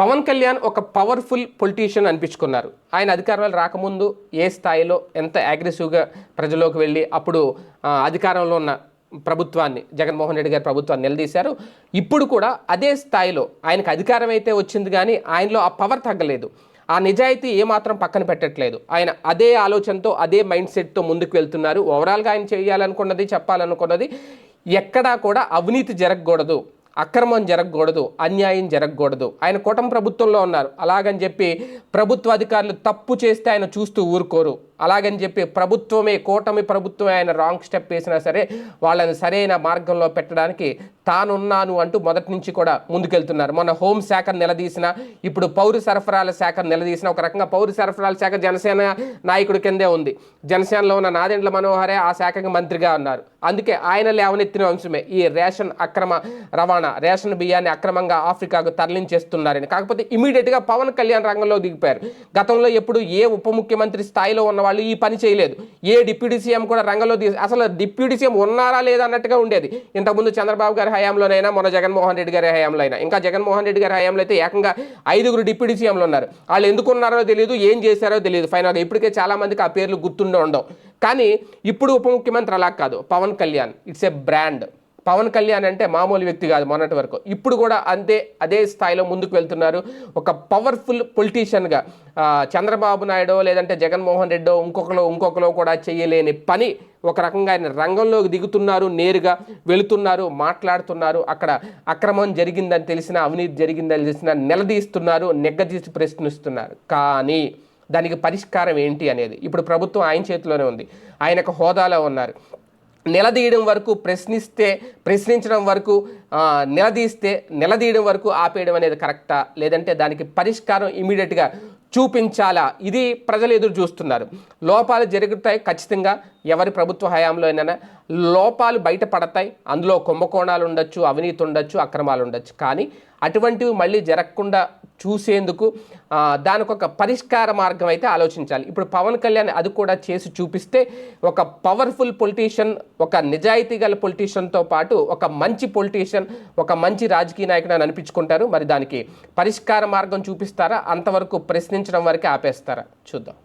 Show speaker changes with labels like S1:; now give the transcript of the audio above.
S1: పవన్ కళ్యాణ్ ఒక powerful politician అనిపించుకున్నారు. ఆయన అధికారంలో రాకముందు ఏ స్థాయిలో ఎంత అగ్రెసివ్గా ప్రజల్లోకి వెళ్ళి అప్పుడు అధికారంలో ఉన్న ప్రభుత్వాన్ని జగన్మోహన్ రెడ్డి గారి ప్రభుత్వాన్ని నిలదీశారు. ఇప్పుడు కూడా అదే స్థాయిలో ఆయనకు అధికారం అయితే వచ్చింది కానీ ఆయనలో ఆ పవర్ తగ్గలేదు. ఆ నిజాయితీ ఏమాత్రం పక్కన పెట్టట్లేదు. ఆయన అదే ఆలోచనతో అదే మైండ్ సెట్తో ముందుకు వెళ్తున్నారు. ఓవరాల్గా ఆయన చేయాలనుకున్నది చెప్పాలనుకున్నది ఎక్కడా కూడా అవినీతి జరగకూడదు. అక్రమం జరగకూడదు అన్యాయం జరగకూడదు. ఆయన కూటమి ప్రభుత్వంలో ఉన్నారు. అలాగని చెప్పి ప్రభుత్వ అధికారులు తప్పు చేస్తే ఆయన చూస్తూ ఊరుకోరు. అలాగని చెప్పి ప్రభుత్వమే కూటమి ప్రభుత్వమే ఆయన రాంగ్ స్టెప్ వేసినా సరే వాళ్ళని సరైన మార్గంలో పెట్టడానికి తానున్నాను అంటూ మొదటి నుంచి కూడా ముందుకెళ్తున్నారు. మొన్న హోం శాఖను నిలదీసిన ఇప్పుడు పౌర సరఫరాల శాఖ నిలదీసిన ఒక రకంగా పౌర సరఫరాల శాఖ జనసేన నాయకుడి కిందే ఉంది. జనసేనలో ఉన్న నాదెండ్ల మనోహరే ఆ శాఖకి మంత్రిగా ఉన్నారు. అందుకే ఆయన లేవనెత్తిన అంశమే ఈ రేషన్ అక్రమ రవాణా రేషన్ బియ్యాన్ని అక్రమంగా ఆఫ్రికాకు తరలించేస్తున్నారని. కాకపోతే ఇమీడియట్గా పవన్ కళ్యాణ్ రంగంలో దిగిపోయారు. గతంలో ఎప్పుడు ఏ ఉప ముఖ్యమంత్రి స్థాయిలో ఉన్నవాళ్ళు వాళ్ళు ఈ పని చేయలేదు. ఏ డిప్యూటీ సీఎం కూడా రంగంలో తీసి అసలు డిప్యూటీ సీఎం ఉన్నారా లేదా అన్నట్టుగా ఉండేది. ఇంతకుముందు చంద్రబాబు గారి హయాంలోనైనా మొన్న జగన్మోహన్ రెడ్డి గారి హయాంలో అయినా ఇంకా జగన్మోహన్ రెడ్డి గారి హయాంలో అయితే ఏకంగా ఐదుగురు డిప్యూటీ సీఎంలు ఉన్నారు. వాళ్ళు ఎందుకు ఉన్నారో తెలియదు ఏం చేశారో తెలియదు ఫైనల్గా ఇప్పటికే చాలామందికి ఆ పేర్లు గుర్తుండే ఉండవు. కానీ ఇప్పుడు ఉప ముఖ్యమంత్రి అలా కాదు. Pawan Kalyan it's a brand. Pawan Kalyan అంటే మామూలు వ్యక్తి కాదు మొన్నటి వరకు. ఇప్పుడు కూడా అంతే అదే స్థాయిలో ముందుకు వెళ్తున్నారు. ఒక పవర్ఫుల్ పొలిటీషియన్గా చంద్రబాబు నాయుడు లేదంటే జగన్మోహన్ రెడ్డో ఇంకొకరు ఇంకొకరు కూడా చేయలేని పని ఒక రకంగా ఆయన రంగంలోకి దిగుతున్నారు నేరుగా వెళుతున్నారు మాట్లాడుతున్నారు. అక్కడ అక్రమం జరిగిందని తెలిసిన అవినీతి జరిగిందని తెలిసిన నిలదీస్తున్నారు నెగ్గదీసి ప్రశ్నిస్తున్నారు. కానీ దానికి పరిష్కారం ఏంటి అనేది ఇప్పుడు ప్రభుత్వం ఆయన చేతిలోనే ఉంది. ఆయన ఒక హోదాలో ఉన్నారు. నిలదీయడం వరకు ప్రశ్నిస్తే ప్రశ్నించడం వరకు నిలదీస్తే నిలదీయడం వరకు ఆపేయడం అనేది కరెక్టా? లేదంటే దానికి పరిష్కారం ఇమీడియట్గా చూపించాలా? ఇది ప్రజలు ఎదురు చూస్తున్నారు. లోపాలు జరుగుతాయి ఖచ్చితంగా. ఎవరి ప్రభుత్వ హయాంలో అయినా లోపాలు బయటపడతాయి. అందులో కుంభకోణాలు ఉండొచ్చు అవినీతి ఉండొచ్చు అక్రమాలు ఉండొచ్చు. కానీ అటువంటివి మళ్ళీ జరగకుండా చూసేందుకు దానికి ఒక పరిష్కార మార్గం అయితే ఆలోచించాలి. ఇప్పుడు పవన్ కళ్యాణ్ అది కూడా చేసి చూపిస్తే ఒక పవర్ఫుల్ పొలిటీషియన్ ఒక నిజాయితీ గల పొలిటీషియన్తో పాటు ఒక మంచి పొలిటీషియన్ ఒక మంచి రాజకీయ నాయకుడు అని అనిపించుకుంటారు. మరి దానికి పరిష్కార మార్గం చూపిస్తారా? అంతవరకు ప్రశ్నించడం వరకే ఆపేస్తారా? చూద్దాం.